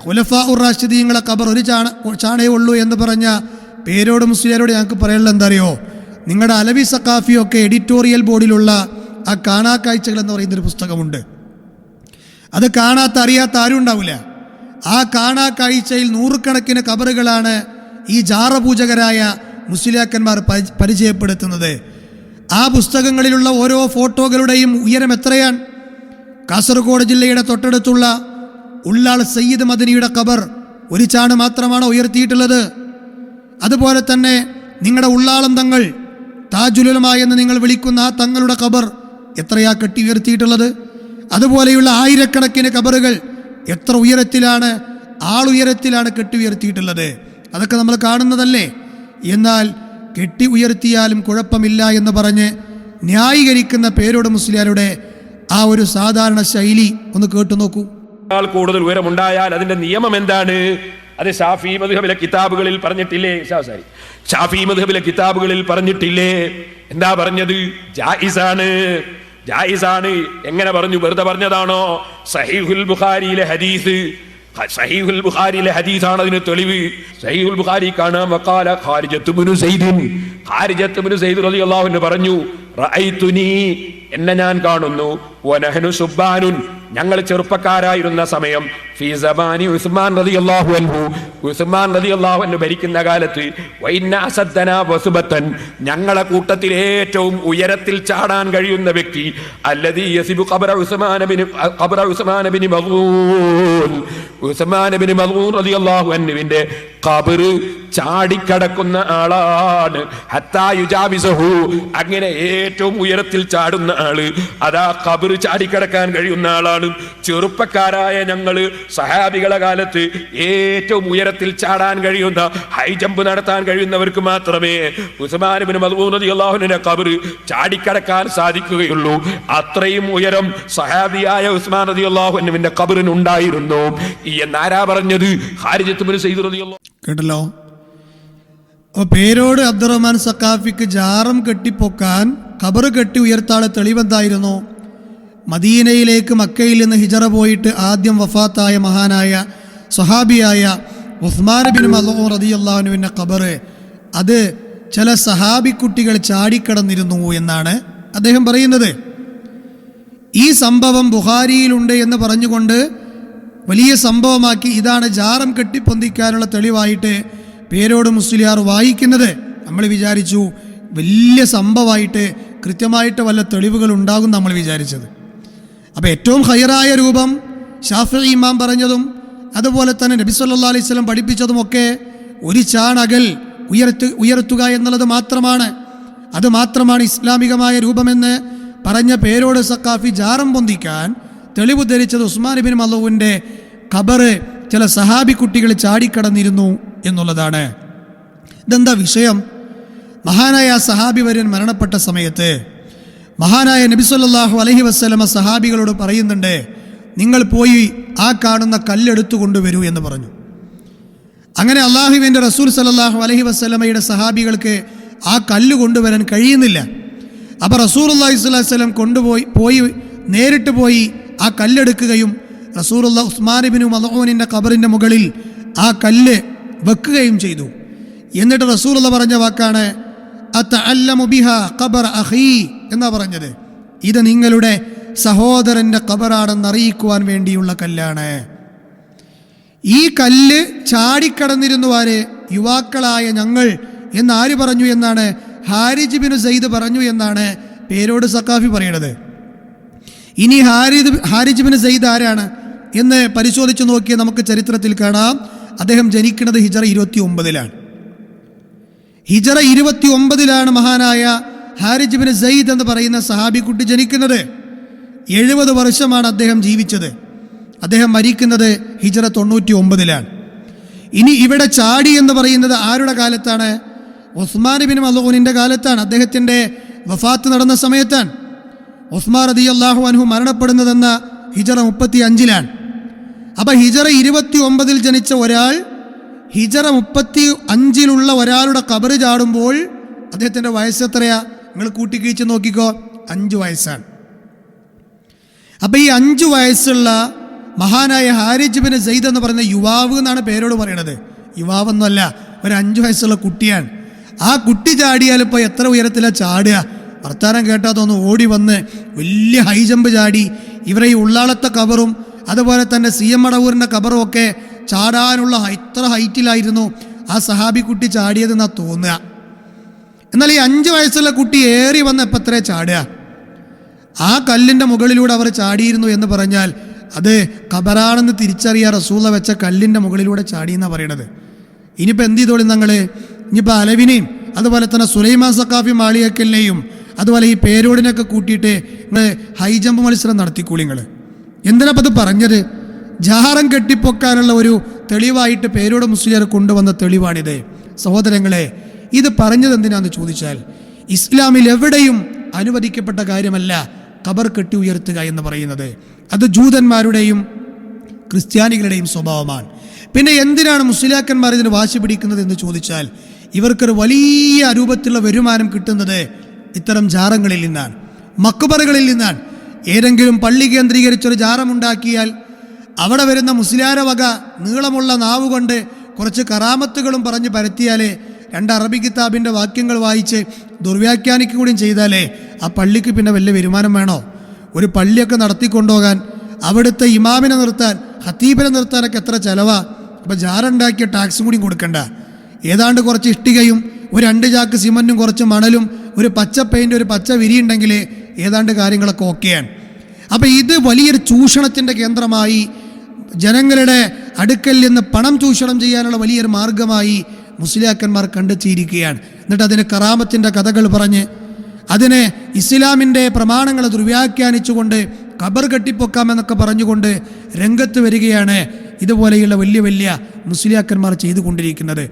ഖുലഫ ഉറാഷിദീങ്ങളെ റാഷിദീങ്ങളെ ഖബർ ഒരു ചാണ ചാണേ ഉള്ളൂ എന്ന് പറഞ്ഞ പേരോട് മുസ്ലിയാരോട് ഞങ്ങൾക്ക് പറയാനുള്ളത് എന്താ അറിയോ? നിങ്ങളുടെ അലവി സക്കാഫിയൊക്കെ എഡിറ്റോറിയൽ ബോർഡിലുള്ള ആ കാണാ കാഴ്ചകൾ എന്ന് പറയുന്നൊരു പുസ്തകമുണ്ട്. അത് കാണാത്ത അറിയാത്ത ആരും ഉണ്ടാവില്ല ആ കാണാ കാഴ്ചയിൽ നൂറുകണക്കിന് കബറുകളാണ് ഈ ജാറപൂജകരായ മുസ്ലിയാക്കന്മാർ പരി- പരിചയപ്പെടുത്തുന്നത്. ആ പുസ്തകങ്ങളിലുള്ള ഓരോ ഫോട്ടോകളുടെയും ഉയരം എത്രയാണ്? കാസർഗോഡ് ജില്ലയുടെ തൊട്ടടുത്തുള്ള ഉള്ളാൾ സയ്യിദ് മദനിയുടെ കബർ ഒരു ചാണ് മാത്രമാണ് ഉയർത്തിയിട്ടുള്ളത്. അതുപോലെ തന്നെ നിങ്ങളുടെ ഉള്ളാളം തങ്ങൾ താജുലുലമ എന്ന് നിങ്ങൾ വിളിക്കുന്ന ആ തങ്ങളുടെ ഖബർ എത്രയാ കെട്ടി ഉയർത്തിയിട്ടുള്ളത് അതുപോലെയുള്ള ആയിരക്കണക്കിന് ഖബറുകൾ എത്ര ഉയരത്തിലാണ് ആളുയരത്തിലാണ് കെട്ടി ഉയർത്തിയിട്ടുള്ളത് അതൊക്കെ നമ്മൾ കാണുന്നതല്ലേ? എന്നാൽ കെട്ടി ഉയർത്തിയാലും കുഴപ്പമില്ല എന്ന് പറഞ്ഞ് ന്യായീകരിക്കുന്ന പേരോട് മുസ്ലിയാരുടെ ആ ഒരു സാധാരണ ശൈലി ഒന്ന് കേട്ടു നോക്കൂ കൂടുതൽ ഉയരമുണ്ടായാൽ അതിന്റെ നിയമം എന്താണ്? അത് ഷാഫി മധുഹബിലെ കിതാബുകളിൽ പറഞ്ഞിട്ടില്ലേ? ഷാ- ഷാഫി മധുഹബിലെ കിതാബുകളിൽ പറഞ്ഞിട്ടില്ലേ? എന്താ പറഞ്ഞത്? ജായിസാണ്. ജായിസാണ്. എങ്ങനെ പറഞ്ഞു? വെറുതെ പറഞ്ഞതാണോ? സഹീഹുൽ ബുഖാരിയിലെ ഹദീസ്. സഹീഹുൽ ബുഖാരിയിലെ ഹദീസ് ആണ് അതിന് തെളിവ്. സഹീഹുൽ ബുഖാരി കാണാം. വക്കാല ഖാരിജത്ത് ബിനു സൈദിൻ ഖാരിജത്ത് ബിനു സൈദ് റളിയല്ലാഹു അൻഹു പറഞ്ഞു റഅയ്തുനി എന്നെ ഞാൻ കാണുന്നു. വനഹനു സുബ്ബാനുൻ. ഞങ്ങൾ ചെറുപ്പക്കാരായിരുന്ന സമയം ഫീ സമാനി ഉസ്മാൻ അള്ളാഹു അൻഹു. ഉസ്മാൻ റളിയല്ലാഹു അൻഹു ഭരിക്കുന്ന കാലത്ത് വൈന്ന അസദ്ദന വസുബത്തൻ. ഞങ്ങളെ കൂട്ടത്തിൽ ഏറ്റവും ഉയരത്തിൽ ചാടാൻ കഴിയുന്ന വ്യക്തി അല്ലദീ യസിബു ഖബറ Usman bin ഖബറ Usman bin Mazun Usman bin Mazun റളിയല്ലാഹു അൻഹുവിന്റെ ഖബറ് ചാടിക്കടക്കുന്ന ആളാണ്. ഹത്താ യുജാബിസഹു അങ്ങനെ ഏറ്റവും ഉയരത്തിൽ ചാടുന്ന ആൾ അതാ ഖബർ ചാടിക്കടക്കാൻ കഴിയുന്ന ആളാണ്. ചെറുപ്പക്കാരായ ഞങ്ങൾ സഹാബികളെ കാലത്ത് ഏറ്റവും ഉയരത്തിൽ ചാടാൻ കഴിയുന്ന ഹൈ ജമ്പ് നടത്താൻ കഴിയുന്നവർക്ക് മാത്രമേ ഉസ്മാനുബിനും ഖബർ ചാടിക്കടക്കാൻ സാധിക്കുകയുള്ളൂ. അത്രയും ഉയരം സഹാബിയായ ഉസ്മാൻ റതി അള്ളാഹുവിന്റെ ഖബറിനുണ്ടായിരുന്നു എന്നാരാ പറഞ്ഞത്? ഹാരിജത്തുബിന് കേട്ടല്ലോ? പേരോട് അബ്ദുറഹ്മാൻ സക്കാഫിക്ക് ജാറം കെട്ടിപ്പൊക്കാൻ ഖബർ കെട്ടി ഉയർത്താളെ തെളിവെന്തായിരുന്നു മദീനയിലേക്ക് മക്കയിൽ നിന്ന് ഹിജറ പോയിട്ട് ആദ്യം വഫാത്തായ മഹാനായ സ്വഹാബിയായ ഉസ്മാൻ ബിൻ മലോ റതി അള്ളാഹുവിന്റെ ഖബർ. അത് ചില സഹാബിക്കുട്ടികൾ ചാടിക്കടന്നിരുന്നു എന്നാണ് അദ്ദേഹം പറയുന്നത്. ഈ സംഭവം ബുഹാരിയിലുണ്ട് എന്ന് പറഞ്ഞുകൊണ്ട് വലിയ സംഭവമാക്കി ഇതാണ് ജാറം കെട്ടിപ്പൊന്തിക്കാനുള്ള തെളിവായിട്ട് പേരോട് മുസ്ലിയാർ വായിക്കുന്നത്. നമ്മൾ വിചാരിച്ചു വലിയ സംഭവമായിട്ട് കൃത്യമായിട്ട് വല്ല തെളിവുകൾ ഉണ്ടാകും നമ്മൾ വിചാരിച്ചത്. അപ്പോൾ ഏറ്റവും ഹയറായ രൂപം ഷാഫി ഇമാം പറഞ്ഞതും അതുപോലെ തന്നെ നബി സല്ലാ അലൈഹി സ്വലം പഠിപ്പിച്ചതുമൊക്കെ ഒരു ചാണകൽ ഉയർത്തു ഉയർത്തുക എന്നുള്ളത് മാത്രമാണ്. അത് മാത്രമാണ് ഇസ്ലാമികമായ രൂപമെന്ന് പറഞ്ഞ പേരോട് സക്കാഫി ജാറം പൊന്തിക്കാൻ തെളിവ് ധരിച്ചത് ഉസ്മാൻ ബിൻ മല്ലൂവിന്റെ ഖബറ് ചില സഹാബി കുട്ടികൾ ചാടിക്കടന്നിരുന്നു എന്നുള്ളതാണ്. ഇതെന്താ വിഷയം? മഹാനായ സഹാബി വര്യൻ മരണപ്പെട്ട സമയത്ത് മഹാനായ നബി സല്ലല്ലാഹു അലൈഹി വസ്ലമ സഹാബികളോട് പറയുന്നുണ്ട് നിങ്ങൾ പോയി ആ കാണുന്ന കല്ലെടുത്തു കൊണ്ടുവരൂ എന്ന് പറഞ്ഞു. അങ്ങനെ അള്ളാഹുവിന്റെ റസൂൽ സലല്ലാഹു അലഹി വസ്ലമയുടെ സഹാബികൾക്ക് ആ കല്ല് കൊണ്ടുവരാൻ കഴിയുന്നില്ല. അപ്പോൾ റസൂർ അള്ളാഹി സ്വലം കൊണ്ടുപോയി പോയി നേരിട്ട് പോയി ആ കല്ലെടുക്കുകയും റസൂറുള്ള ഉസ്മാനിബിനു മലഹോനിന്റെ ഖബറിന്റെ മുകളിൽ ആ കല്ല് വെക്കുകയും ചെയ്തു. എന്നിട്ട് റസൂലുള്ള പറഞ്ഞ വാക്കാണ് "അത്തഅല്ലമു ബിഹാ ഖബർ അഖീ" എന്നാ പറഞ്ഞത്. ഇത് നിങ്ങളുടെ സഹോദരന്റെ ഖബറാണെന്ന് അറിയിക്കുവാൻ വേണ്ടിയുള്ള കല്ലാണ്. ഈ കല്ല് ചാടിക്കടന്നിരുന്നു ആര്? യുവാക്കളായ ഞങ്ങൾ. എന്ന് ആര് പറഞ്ഞു എന്നാണ്? ഹാരിജ് ബിൻ സയ്ദ് പറഞ്ഞു എന്നാണ് പേരോട് സക്കാഫി പറയുന്നത് ഇനി ഹാരിദ് ഹാരിജ് ബിൻ സയ്ദ് ആരാണ്? എന്ന് പരിശോധിച്ച് നോക്കിയാൽ നമുക്ക് ചരിത്രത്തിൽ കാണാം. അദ്ദേഹം ജനിക്കുന്നത് ഹിജറ ഇരുപത്തി ഒമ്പതിലാണ് ഹിജറ ഇരുപത്തി ഒമ്പതിലാണ് മഹാനായ ഹാരിജ് ബിൻ സയ്യിദ് എന്ന് പറയുന്ന സഹാബി കുട്ടി ജനിക്കുന്നത്. എഴുപത് വർഷമാണ് അദ്ദേഹം ജീവിച്ചത്. അദ്ദേഹം മരിക്കുന്നത് ഹിജറ തൊണ്ണൂറ്റി ഒമ്പതിലാണ് ഇനി ഇവിടെ ചാടി എന്ന് പറയുന്നത് ആരുടെ കാലത്താണ്? ഉസ്മാൻ ബിൻ മലൂനിന്റെ കാലത്താണ്. അദ്ദേഹത്തിന്റെ വഫാത്ത് നടന്ന സമയത്താണ്. ഉസ്മാൻ റതി അള്ളാഹു അൻഹു മരണപ്പെടുന്നതെന്ന ഹിജറ മുപ്പത്തി അഞ്ചിലാണ് അപ്പം ഹിജറ ഇരുപത്തി ഒമ്പതിൽ ജനിച്ച ഒരാൾ ഹിജറ മുപ്പത്തി അഞ്ചിലുള്ള ഒരാളുടെ കബറ് ചാടുമ്പോൾ അദ്ദേഹത്തിന്റെ വയസ്സ് എത്രയാ? നിങ്ങൾ കൂട്ടിക്കിഴിച്ച് നോക്കിക്കോ. അഞ്ച് വയസ്സാണ്. അപ്പം ഈ അഞ്ചു വയസ്സുള്ള മഹാനായ ഹാരിജ് ബിൻ സെയ്ദ് എന്ന് പറയുന്ന യുവാവ് എന്നാണ് പേരോട് പറയണത്. യുവാവൊന്നുമല്ല ഒരു അഞ്ചു വയസ്സുള്ള കുട്ടിയാണ്. ആ കുട്ടി ചാടിയാൽ ഇപ്പോൾ എത്ര ഉയരത്തിലാണ് ചാടുക? വർത്താനം കേട്ടാൽ ഓടി വന്ന് വലിയ ഹൈ ജമ്പ് ചാടി. ഇവരെ ഈ ഉള്ളാളത്തെ കവറും അതുപോലെ തന്നെ സി എം മടവൂരിന്റെ കവറും ഒക്കെ ചാടാനുള്ള ഇത്ര ഹൈറ്റിലായിരുന്നു ആ സഹാബി കുട്ടി ചാടിയതെന്നാണ് തോന്നുക. എന്നാൽ ഈ അഞ്ച് വയസ്സുള്ള കുട്ടി ഏറി വന്ന് എപ്പോൾ എത്രയാ ചാടുക? ആ കല്ലിന്റെ മുകളിലൂടെ അവർ ചാടിയിരുന്നു എന്ന് പറഞ്ഞാൽ അത് ഖബറാണെന്ന് തിരിച്ചറിയാൻ റസൂല വെച്ച കല്ലിന്റെ മുകളിലൂടെ ചാടി എന്നാണ് പറയണത്. ഇനിയിപ്പോൾ എന്ത് ചെയ്തോളി ഞങ്ങൾ ഇനിയിപ്പോൾ അലവിനെയും അതുപോലെ തന്നെ സുലൈമാൻ സക്കാഫി മാളിയക്കലിനെയും അതുപോലെ ഈ പേരോടിനൊക്കെ കൂട്ടിയിട്ട് നിങ്ങൾ ഹൈ ജമ്പ് മത്സരം നടത്തിക്കൂളി നിങ്ങൾ എന്തിനപ്പോൾ അത് പറഞ്ഞത്? ജാറം കെട്ടിപ്പൊക്കാനുള്ള ഒരു തെളിവായിട്ട് പേരോട് മുസ്ലിയർ കൊണ്ടുവന്ന തെളിവാണിത്. സഹോദരങ്ങളെ ഇത് പറഞ്ഞത് എന്തിനാന്ന് ചോദിച്ചാൽ ഇസ്ലാമിൽ എവിടെയും അനുവദിക്കപ്പെട്ട കാര്യമല്ല ഖബർ കെട്ടി ഉയർത്തുക എന്ന് പറയുന്നത്. അത് ജൂതന്മാരുടെയും ക്രിസ്ത്യാനികളുടെയും സ്വഭാവമാണ്. പിന്നെ എന്തിനാണ് മുസ്ലിയാക്കന്മാർ ഇതിന് വാശി പിടിക്കുന്നത് എന്ന് ചോദിച്ചാൽ ഇവർക്കൊരു വലിയ രൂപത്തിലുള്ള വരുമാനം കിട്ടുന്നത് ഇത്തരം ജാറങ്ങളിൽ നിന്നാണ്. മക്കുബറുകളിൽ നിന്നാണ്. ഏതെങ്കിലും പള്ളി കേന്ദ്രീകരിച്ചൊരു ജാറമുണ്ടാക്കിയാൽ അവിടെ വരുന്ന മുസ്ലിയാര വക നീളമുള്ള നാവ് കൊണ്ട് കുറച്ച് കറാമത്തുകളും പറഞ്ഞ് പരത്തിയാലേ രണ്ട് അറബി കിതാബിന്റെ വാക്യങ്ങൾ വായിച്ച് ദുർവ്യാഖ്യാനിക്കുകയും ചെയ്താലേ ആ പള്ളിക്ക് പിന്നെ വലിയ വരുമാനം വേണോ? ഒരു പള്ളിയൊക്കെ നടത്തിക്കൊണ്ടുപോകാൻ അവിടുത്തെ ഇമാമിനെ നിർത്താൻ ഹത്തീബിനെ നിർത്താനൊക്കെ എത്ര ചിലവാ? അപ്പം ജാറുണ്ടാക്കിയ ടാക്സും കൂടി കൊടുക്കണ്ട. ഏതാണ്ട് കുറച്ച് ഇഷ്ടികയും ഒരു രണ്ട് ചാക്ക് സിമന്റും കുറച്ച് മണലും ഒരു പച്ച പെയിന്റ് ഒരു പച്ച വിരിയുണ്ടെങ്കിൽ ഏതാണ്ട് കാര്യങ്ങളൊക്കെ ഓക്കെയാണ് അപ്പം ഇത് വലിയൊരു ചൂഷണത്തിന്റെ കേന്ദ്രമായി ജനങ്ങളുടെ അടുക്കൽ നിന്ന് പണം ചൂഷണം ചെയ്യാനുള്ള വലിയൊരു മാർഗമായി മുസ്ലിയാക്കന്മാർ കണ്ടെത്തിയിരിക്കുകയാണ്. എന്നിട്ട് അതിന് കറാമത്തിന്റെ കഥകൾ പറഞ്ഞ് അതിനെ ഇസ്ലാമിന്റെ പ്രമാണങ്ങളെ ദുർവ്യാഖ്യാനിച്ചുകൊണ്ട് ഖബർ കെട്ടിപ്പൊക്കാമെന്നൊക്കെ പറഞ്ഞുകൊണ്ട് രംഗത്ത് വരികയാണ് ഇതുപോലെയുള്ള വലിയ വലിയ മുസ്ലിയാക്കന്മാർ ചെയ്തുകൊണ്ടിരിക്കുന്നത്.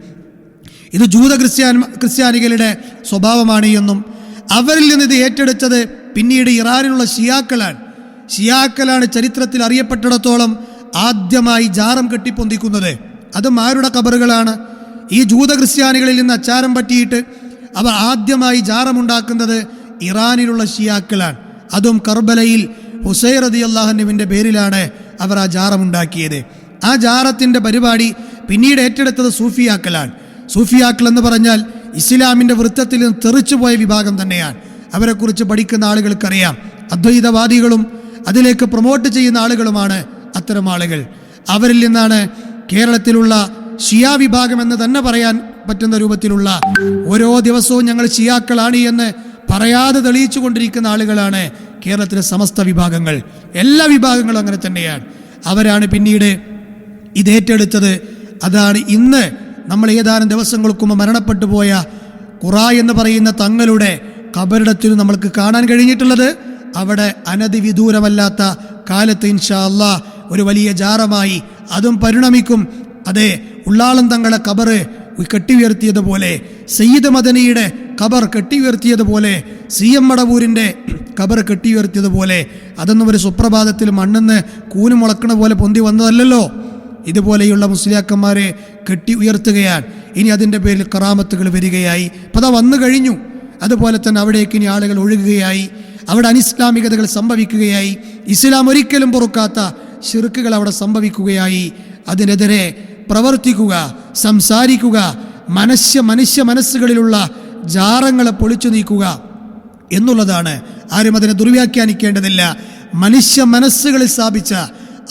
ഇത് ജൂത ക്രിസ്ത്യാൻ ക്രിസ്ത്യാനികളുടെ സ്വഭാവമാണ് എന്നും അവരിൽ നിന്ന് ഇത് ഏറ്റെടുത്തത് പിന്നീട് ഇറാനിലുള്ള ഷിയാക്കളാണ്. ഷിയാക്കളാണ് ചരിത്രത്തിൽ അറിയപ്പെട്ടിടത്തോളം ആദ്യമായി ജാറം കെട്ടിപ്പൊന്തിക്കുന്നത്? അതും ആരുടെ കബറുകളാണ്? ഈ ജൂത ക്രിസ്ത്യാനികളിൽ നിന്ന് അച്ചാരം പറ്റിയിട്ട് അവർ ആദ്യമായി ജാറമുണ്ടാക്കുന്നത് ഇറാനിലുള്ള ഷിയാക്കളാണ്. അതും കർബലയിൽ ഹുസൈർ റതി അള്ളാഹന്നുവിന്റെ പേരിലാണ് അവർ ആ ജാറമുണ്ടാക്കിയത്. ആ ജാറത്തിന്റെ പരിപാടി പിന്നീട് ഏറ്റെടുത്തത് സൂഫിയാക്കളാണ്. സൂഫിയാക്കൾ എന്ന് പറഞ്ഞാൽ ഇസ്ലാമിന്റെ വൃത്തത്തിൽ നിന്ന് തെറിച്ചുപോയ വിഭാഗം തന്നെയാണ്. അവരെക്കുറിച്ച് പഠിക്കുന്ന ആളുകൾക്കറിയാം. അദ്വൈതവാദികളും അതിലേക്ക് പ്രൊമോട്ട് ചെയ്യുന്ന ആളുകളുമാണ് അത്തരം ആളുകൾ. അവരിൽ നിന്നാണ് കേരളത്തിലുള്ള ഷിയാ വിഭാഗം എന്ന് തന്നെ പറയാൻ പറ്റുന്ന രൂപത്തിലുള്ള ഓരോ ദിവസവും ഞങ്ങൾ ഷിയാക്കളാണ് എന്ന് പറയാതെ തെളിയിച്ചു കൊണ്ടിരിക്കുന്ന ആളുകളാണ് കേരളത്തിലെ സമസ്ത വിഭാഗങ്ങൾ. എല്ലാ വിഭാഗങ്ങളും അങ്ങനെ തന്നെയാണ്. അവരാണ് പിന്നീട് ഇത് ഏറ്റെടുത്തത്. അതാണ് ഇന്ന് നമ്മൾ ഏതാനും ദിവസങ്ങൾക്ക് മുമ്പ് മരണപ്പെട്ടു പോയ ഖുറ എന്ന് പറയുന്ന തങ്ങളുടെ കബറിടത്തിൽ നമ്മൾക്ക് കാണാൻ കഴിഞ്ഞിട്ടുള്ളത്. അവിടെ അനധി വിദൂരമല്ലാത്ത കാലത്ത് ഇൻഷാ അല്ലാ ഒരു വലിയ ജാറമായി അതും പരിണമിക്കും. അതെ ഉള്ളാളം തങ്ങളെ കബറ് കെട്ടിയുയർത്തിയതുപോലെ സയ്യിദ് മദനിയുടെ ഖബർ കെട്ടിയുയർത്തിയതുപോലെ സി എം മടവൂരിന്റെ ഖബർ കെട്ടിയുയർത്തിയതുപോലെ അതൊന്നും ഒരു സുപ്രഭാതത്തിൽ മണ്ണെന്ന് കൂന് മുളക്കണ പോലെ പൊന്തി വന്നതല്ലല്ലോ. ഇതുപോലെയുള്ള മുസ്ലിയാക്കന്മാരെ കെട്ടി ഉയർത്തുകയാണ് ഇനി അതിന്റെ പേരിൽ കറാമത്തുകൾ വരികയായി. അപ്പോൾ അതാ വന്നു കഴിഞ്ഞു. അതുപോലെ തന്നെ അവിടേക്ക് ഇനി ആളുകൾ ഒഴുകുകയായി. അവിടെ അനിസ്ലാമികതകൾ സംഭവിക്കുകയായി. ഇസ്ലാം ഒരിക്കലും പൊറുക്കാത്ത ഷിർക്കുകൾ അവിടെ സംഭവിക്കുകയായി. അതിനെതിരെ പ്രവർത്തിക്കുക സംസാരിക്കുക മനുഷ്യ മനുഷ്യ മനസ്സുകളിലുള്ള ജാറങ്ങളെ പൊളിച്ചു നീക്കുക എന്നുള്ളതാണ് ആരും അതിനെ ദുർവ്യാഖ്യാനിക്കേണ്ടതില്ല. മനുഷ്യ മനസ്സുകളിൽ സ്ഥാപിച്ച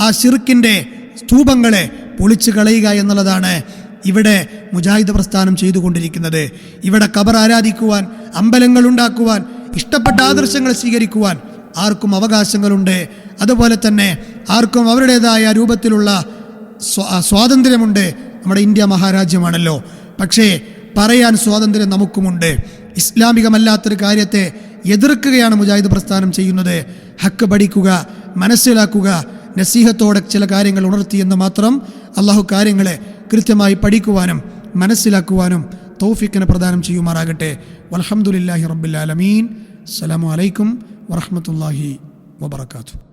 ആ ഷിർക്കിന്റെ സ്തൂപങ്ങളെ പൊളിച്ചു കളയുക എന്നുള്ളതാണ് ഇവിടെ മുജാഹിദ് പ്രസ്ഥാനം ചെയ്തുകൊണ്ടിരിക്കുന്നത്. ഇവിടെ കബർ ആരാധിക്കുവാൻ അമ്പലങ്ങൾ ഉണ്ടാക്കുവാൻ ഇഷ്ടപ്പെട്ട ആദർശങ്ങൾ സ്വീകരിക്കുവാൻ ആർക്കും അവകാശങ്ങളുണ്ട്. അതുപോലെ തന്നെ ആർക്കും അവരുടേതായ രൂപത്തിലുള്ള സ്വാതന്ത്ര്യമുണ്ട്. നമ്മുടെ ഇന്ത്യ മഹാരാജ്യമാണല്ലോ. പക്ഷേ പറയാൻ സ്വാതന്ത്ര്യം നമുക്കുമുണ്ട്. ഇസ്ലാമികമല്ലാത്തൊരു കാര്യത്തെ എതിർക്കുകയാണ് മുജാഹിദ് പ്രസ്ഥാനം ചെയ്യുന്നത്. ഹക്ക് പഠിക്കുക മനസ്സിലാക്കുക നസീഹത്തോടെ ചില കാര്യങ്ങൾ ഉണർത്തിയെന്ന് മാത്രം അള്ളാഹു കാര്യങ്ങളെ കൃത്യമായി പഠിക്കുവാനും മനസ്സിലാക്കുവാനും തൗഫിക്കിനെ പ്രദാനം ചെയ്യുമാറാകട്ടെ. വലഹമുല്ലാഹി റബ്ബുലാലമീൻ അസ്സലാമു അലൈക്കും വറഹമത്തല്ലാഹി വബർക്കാത്തു